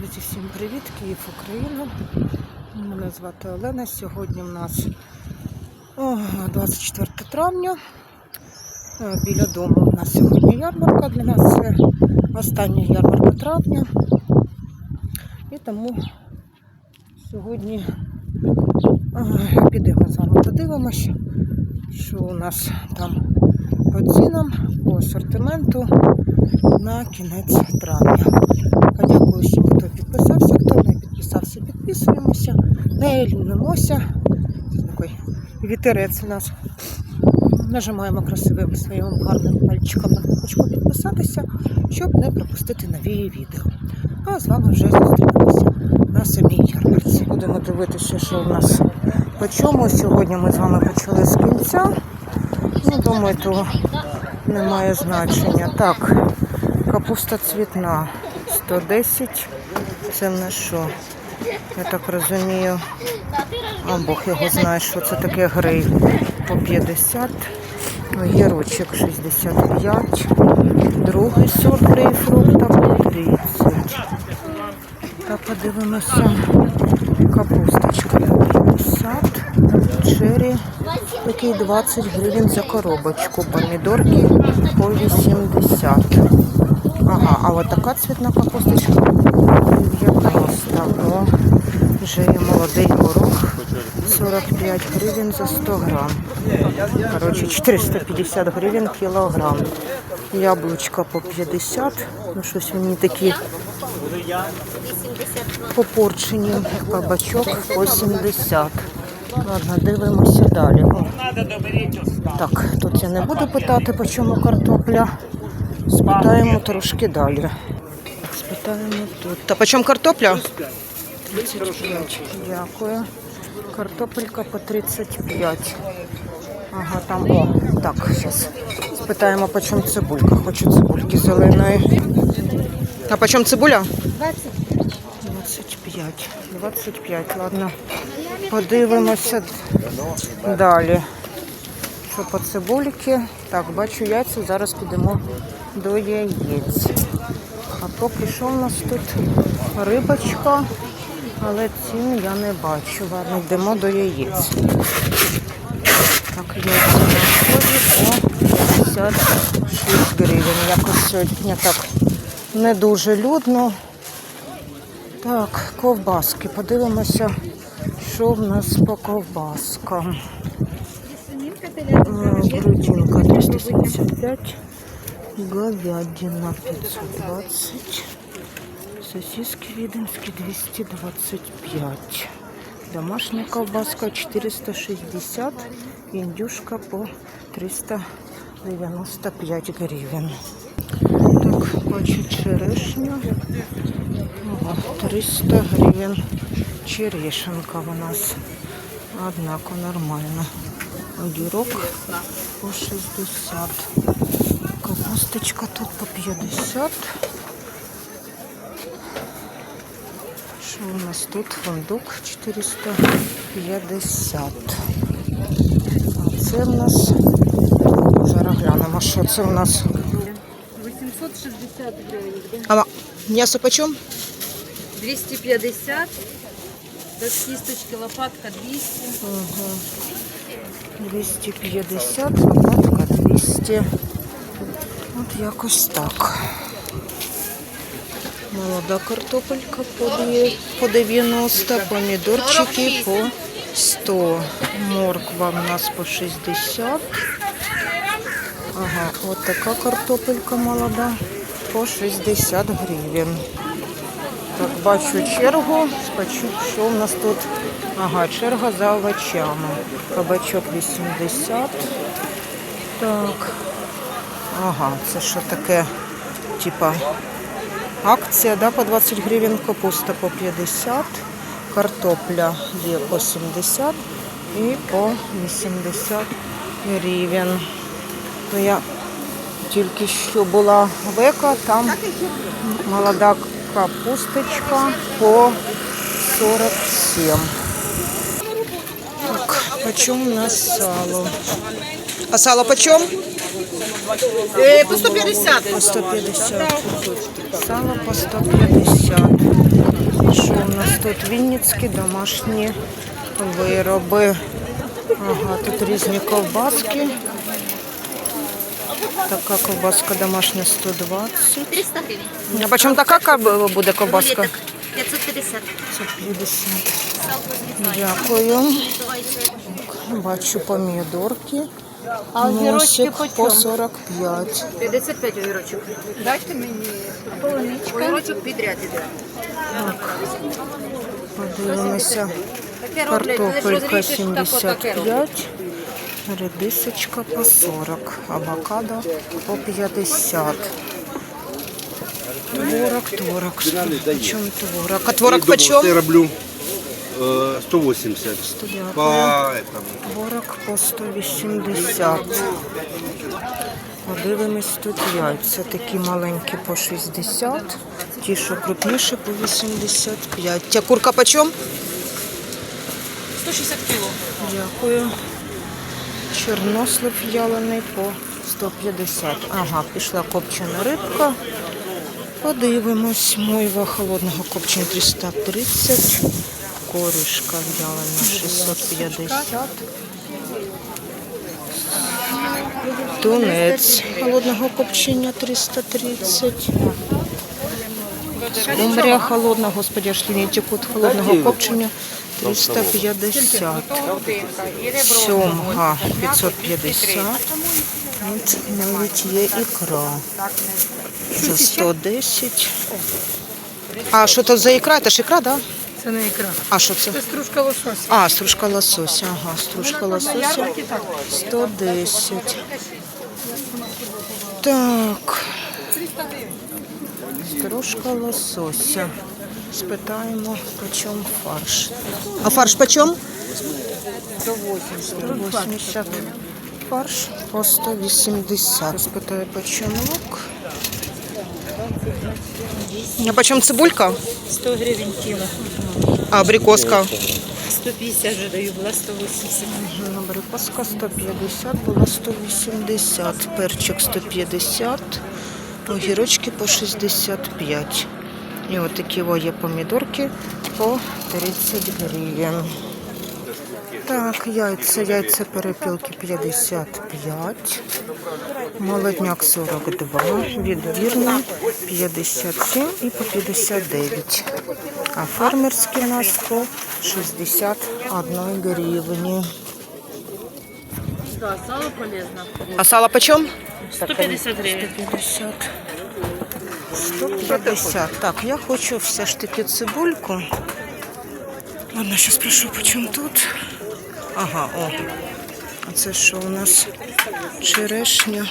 Друзі, всім привіт! Київ, Україна. Мене звати Олена. Сьогодні у нас о, 24 травня. Е, Біля дому у нас сьогодні ярмарка. Для нас це остання ярмарка травня. І тому сьогодні е, підемо з вами подивимося, що у нас там по цінам, по асортименту на кінець травня. Подякую підписався, хто не підписався, підписуємося, не лінимося. Це такий вітерець у нас. Нажимаємо красивим своїм гарним пальчиком на кнопочку підписатися, щоб не пропустити нові відео. А з вами вже зустрінемося на самій ярмарці. Будемо дивитися, що в нас по чому. Сьогодні ми з вами почали з кінця. Ну, думаю, то не має значення. Так, капуста цвітна 110. Це на що? Я так розумію. А Бог його знає, що це таке грей по 50. Огірочок 65. Другий сорт грейпфрута по 30. Та подивимося. Капусточка по 50. Чері такий 20 гривень за коробочку. Помідорки по 80. А от така цвітна капусточка 90. О, вже молодий горох. 45 гривень за 100 грам. Коротше, 450 гривень кілограм. Яблучка по 50. Ну, щось вони такі попорчені. Кабачок по 70. Ладно, дивимося далі. Так, тут я не буду питати, по чому картопля. Спитаємо трошки далі. Спитаємо тут. Та по чому картопля? 35. Дякую. Картопелька по 35. Ага, там. О, так, зараз. Спитаємо, по чому цибулька. Хочу цибульки зеленої. А по чому цибуля? 25. 25, ладно. Подивимося далі. Що по цибульки? Так, бачу яйця, зараз підемо до яєць. А поки що у нас тут рибочка, але цін я не бачу. Ладно, йдемо до яєць. Так, яйця по 56 гривень. Якось сьогодні так не дуже людно. Так, ковбаски. Подивимося, що в нас по ковбаскам. М, Грудинка 375, говядина 520, сосиски видимские 225, домашняя колбаска 460, индюшка по 395 гривен. Так, бачу черешню. Ага, 300 гривень черешенка у нас. Однако нормально. Огірок по 60. Капусточка тут по 50. Що у нас тут? Фундук 450. А це в нас. Зараз глянемо, що це у нас. 860 гривень. А м'ясо почем? 250. Без кісточки лопатка 200. Ага. 250, лопатка 200. Якось так. Молода картопелька по 90, помідорчики по 100. Морква в нас по 60. Ага, от така картопелька молода по 60 гривень. Так, бачу чергу. Спочу, що у нас тут? Ага, черга за овочами. Кабачок 80. Так. Ага, це що таке? Типа акція, да, по 20 гривень, капуста по 50, картопля є по 70 і по 80 гривень. Ну, я тільки що була века, там молода капусточка по 47. Так, почем у нас сало? А сало почем? По 150. По 150. Сало по 150. Що у нас тут вінницькі домашні вироби. Ага, тут різні ковбаски. Така ковбаска домашня 120. 300 гривень. А по чому така буде ковбаска? Рулеток 550. 150. Салко зрізається. Дякую. Бачу помідорки. А огірочки по по чому? 45. 55 огірочок. Дайте мені полуничка. Огірочок підряд іде. Подивимося. Картопелька розріжеш, так отаке роблять. 75, редисочка по 40, авокадо по 50. Творог, творог. Почем творог? А творог Я почем? роблю э, 180. Дякую. По этому. Творог по 180. Подивимось тут яйця. Такі маленькі по 60, ті, що крупніші по 85. Ця курка почем? 160 кіло. Дякую. Чорнослив в'ялений по 150. Ага, пішла копчена рибка. Подивимось. Мойва холодного копчення 330. Корюшка в'ялена 650. Тунець холодного копчення 330. Скумбрія холодна, господи, аж лінії текуть холодного копчення 350. Сьомга 550. От навіть є ікра. За 110. А що це за ікра? Це ж ікра, так? Да? Це не ікра. А що це? Це стружка лосося. А, стружка лосося. Ага, стружка лосося 110. Так. Стружка лосося. Спитаємо, по чому фарш. А фарш по чому? 180. Фарш по 180. Спитаю, по чому лук. А по чому цибулька? 100 гривень кіло. А абрикоска? 150 вже даю, була 180. Абрикоска 150, була 180, перчик 150, огірочки по 65. І от такі є помідорки по 30 гривень. Так, яйця, яйця перепілки 55, молодняк 42, відбірний 57 і по 59. А фермерські у нас по 61 гривні. Да, сало полезно. А сало почем? 150 гривень. 50. 150. Так, я хочу все ж таки цибульку. Ладно, сейчас спрошу, почем тут. Ага, о. А це що у нас? Черешня.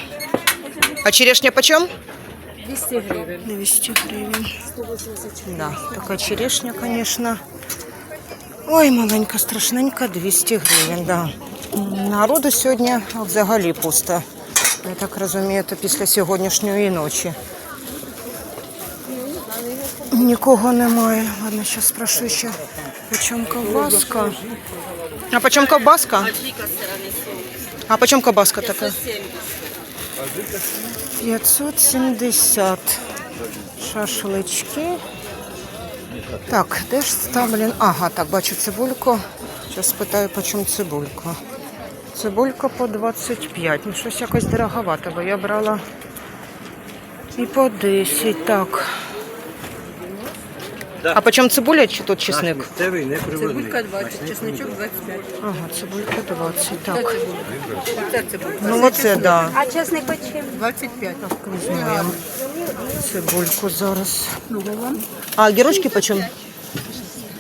А черешня почем? 200 гривень. 200 гривень. Да, така черешня, конечно. Ой, маленька, страшненька, 200 гривень, да. Народу сьогодні взагалі пусто. Я так розумію, то після сьогоднішньої ночі. Нікого немає. Ладно, зараз спрошу ще, по чому ковбаска. А по чому ковбаска? А по чому ковбаска така? 570 шашлички. Так, де ж ставлен? Ага, так, бачу цибульку. Зараз спитаю, по чому цибулька. Цибулька по 25. Ну, щось якось дороговато, бо я брала і по 10. Так. А по чому цибуля чи тут чесник? Місцевий не приводний. Цибулька 20, чесничок 25. Ага, цибулька 20. Так. Оце цибулька. Ну оце, да. А чесник почем? 25. Візьмемо цибульку зараз. А гірочки по чому?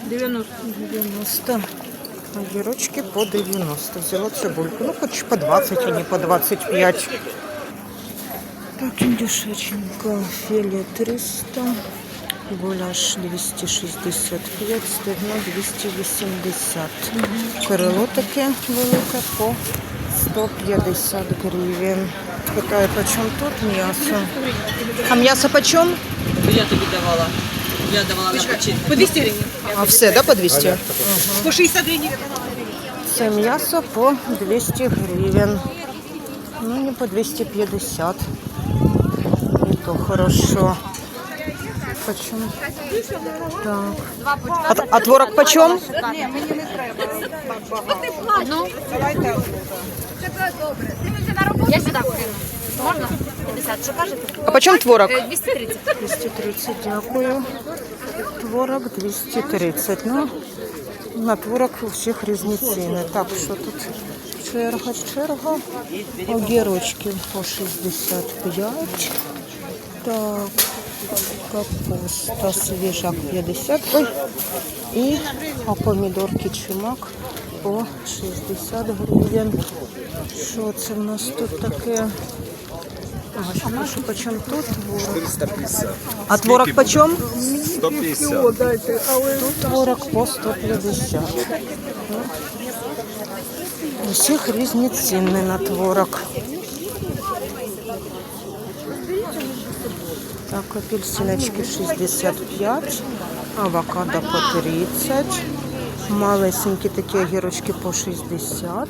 90. 90. Огірочки по 90. Взяла цибульку. Ну, хоч по 20, а не по 25. Так, індюшеченька. Філе 300. Гуляш 265, стегно 280. Крило таке велике по 150 гривень. Питаю, по чому тут м'ясо? А м'ясо по чому? Я тобі давала. Я давала на починку. По 200 гривень. А все, да, по 200? По 60 гривень. Це м'ясо по 200 гривень. Ну, не по 250. І то хорошо. почем? Так. А, т- а творог почем? Я сюди кину. Можна? 50. Що кажете? А почем творог? 230. 230, дякую. Творог 230. Ну, на творог у всіх різні ціни. Так, що тут? Черга, черга. Огірочки по 65. Так, Капуста свіжа 50. Ой. І а помідорки чумак по 60 гривень. Що це в нас тут таке? Ага, що почем тут творог? 450. А творог почем? 150. Тут творог по 150. Ну, У всіх різні ціни на творог. Так, апельсиночки 65, авокадо по 30, малесенькі такі огірочки по 60,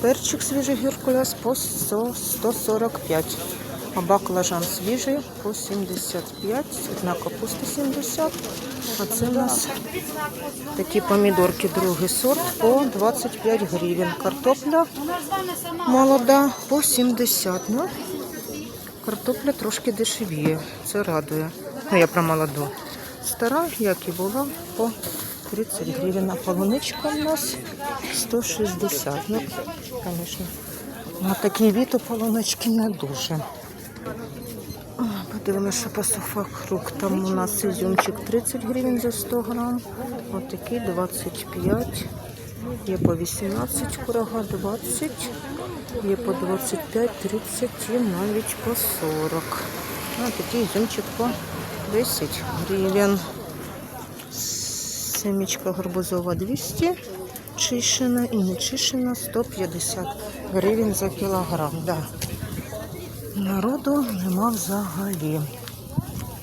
перчик свіжий геркуляс по 100, 145, а баклажан свіжий по 75, одна капуста 70, а це у нас такі помідорки другий сорт по 25 гривень, картопля молода по 70, ну, Картопля трошки дешевіє, це радує. Ну, я про молоду. Стара, як і була, по 30 гривень. А полуничка у нас 160. Ну, звісно, на такий від у полунички не дуже. Подивимося, що по сухофруктам у нас ізюмчик 30 гривень за 100 грам. Отакий 25. Є по 18 курага, 20. Є по 25, 30 і навіть по 40. А такий ізюмчик по 10 гривень. Семічка гарбузова 200, чищена і не чищена 150 гривень за кілограм. Да. Народу нема взагалі.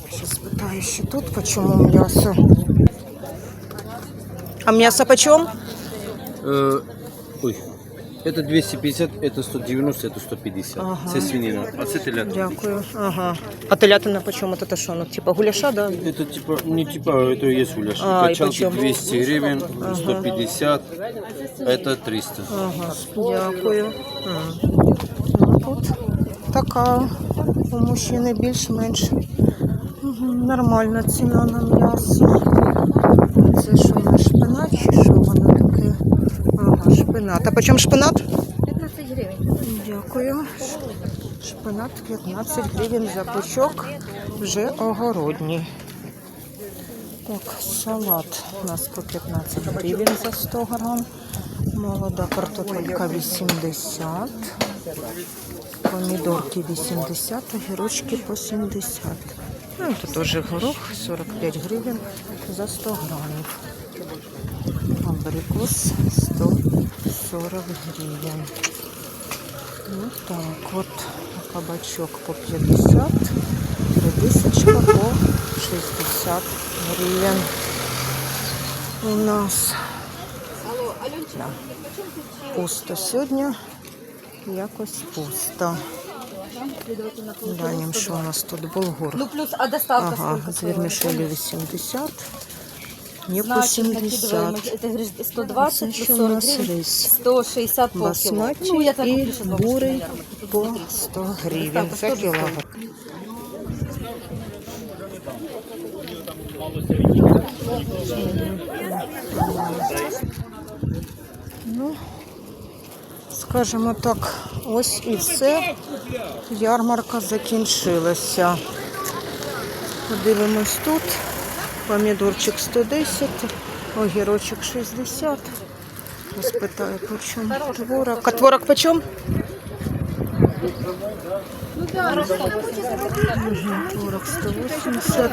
Ще спитаю, що тут по чому м'ясо. А м'ясо по? Э, ой. Это 250, это 190, это 150. Ага. Це свинина. А це телятина. Дякую. Ага. А телятина по чому? Это що? Ну, типа гуляша, да? Это типа, не типа, это и есть гуляш. А, и Качалки почем? 200 гривен, 150, это 300. Ага, дякую. М. Ну, тут така у мужчини більш-менш мгм, нормальна ціна на м'ясо. Шпинат. А по чому шпинат? 15 гривень. Дякую. Шпинат 15 гривень за пучок, вже огородній. Так, салат у нас по 15 гривень за 100 грам. Молода картопелька 80. Помідорки 80, огірочки по 70. Ну, тут теж горох 45 гривень за 100 грамів. Абрикос 140 гривень. Ну так, от кабачок по 50, редисочка по 60 гривень. У нас да. пусто сьогодні. Якось пусто. Глянемо, що у нас тут булгур. Ну плюс, а доставка Ага, сколько з вермішелі 80. Є по Значит, накидываем, 70. это говоришь, 120 що плюс у 40 нас гривен, рис. 160 полкило. Басматі Ну, я так і куплю, бабушка бурий по 100 гривень за кілограм. Ну, скажімо так, ось і все. Ярмарка закінчилася. Подивимось тут. Помідорчик 110, огірочок 60. Спитаю, по чому творог. А творог по чому? Творог 180,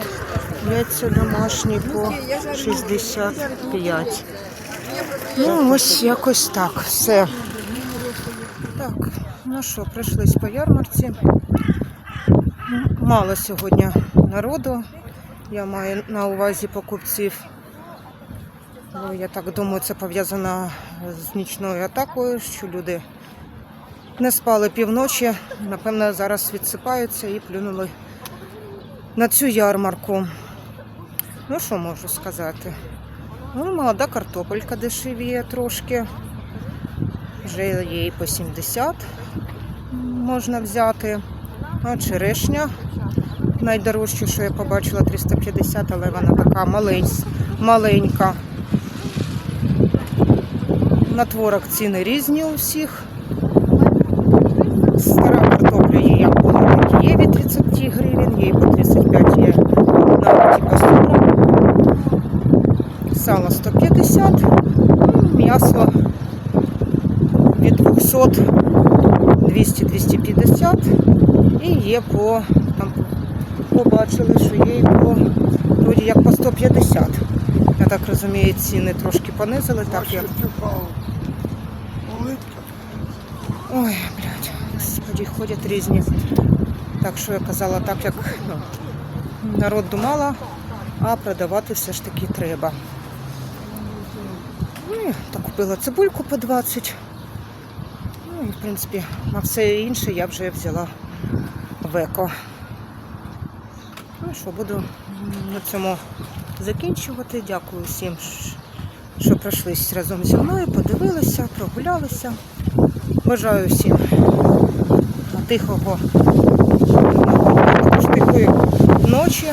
яйця домашні по 65. Ну, ось якось так, все. Так, ну що, прийшлись по ярмарці. Мало сьогодні народу. Я маю на увазі покупців. Ну, я так думаю, це пов'язано з нічною атакою, що люди не спали півночі. Напевно, зараз відсипаються і плюнули на цю ярмарку. Ну, що можу сказати? Ну, молода картопелька дешевіє трошки. Вже і по 70 можна взяти. А черешня найдорожча, що я побачила, 350, але вона така малень- маленька. На творог ціни різні у всіх. Стара картопля є як була, так є від 30 гривень, і по 35 є навіть по 40. Сало 150, ну, м'ясо від 200 200-250 і є по побачили, що є по вроді як по 150. Я так розумію, ціни трошки понизили, так як. Ой, блядь, господи, ходять різні. Так що я казала, так як ну, народ думала, а продавати все ж таки треба. Ну, так купила цибульку по 20. Ну і в принципі на все інше я вже взяла в еко. Ну що, буду на цьому закінчувати. Дякую всім, що пройшлися разом зі мною, подивилися, прогулялися. Бажаю всім тихого, тихої ночі.